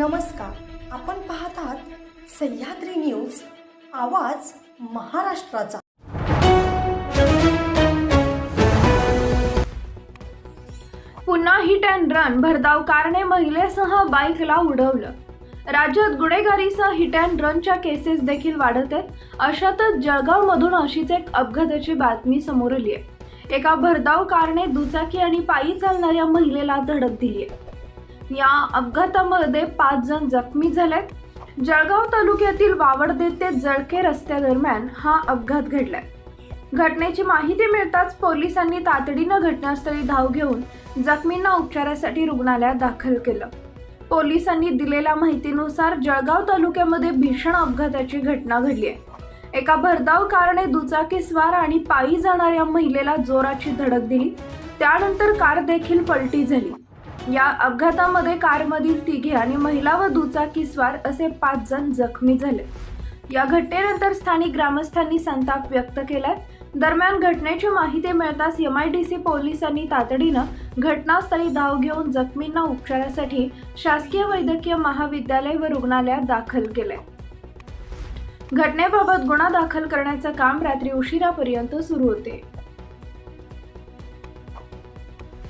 नमस्कार. आपण पाहत आहात सह्याद्री न्यूज आवाज महाराष्ट्राचा. पुन्हा हिट अँड रन भरधाव कारने महिलेसह बाईकला उडवलं. राज्यात गुन्हेगारीसह हिट अँड रनच्या केसेस देखील वाढत आहेत. अशातच जळगावमधून अशीच एक अपघाताची बातमी समोर आली आहे एका भरधाव कारने दुचाकी आणि पायी चालणाऱ्या महिलेला धडक दिली आहे या अपघातामध्ये पाच जण जखमी झालेत. जळगाव तालुक्यातील वावडदे ते जळके रस्त्यादरम्यान हा अपघात घडलाय. घटनेची माहिती मिळताच पोलिसांनी तातडीनं घटनास्थळी धाव घेऊन जखमींना उपचारासाठी रुग्णालयात दाखल केलं. पोलिसांनी दिलेल्या माहितीनुसार जळगाव तालुक्यामध्ये भीषण अपघाताची घटना घडली आहे. एका भरधाव कारने दुचाकीस्वार आणि पायी जाणाऱ्या महिलेला जोराची धडक दिली. त्यानंतर कार देखील पलटी झाली. या अपघातामध्ये कारमधील तिघे आणि महिला व दुचाकीस्वार असे पाच जण जखमी झाले. या घटनेनंतर स्थानिक ग्रामस्थांनी संताप व्यक्त केलाय. दरम्यान घटनेची माहिती मिळताच एम आय डी सी पोलिसांनी तातडीनं घटनास्थळी धाव घेऊन जखमींना उपचारासाठी शासकीय वैद्यकीय महाविद्यालय व रुग्णालयात दाखल केले घटनेबाबत गुन्हा दाखल करण्याचं काम रात्री उशिरापर्यंत सुरू होते.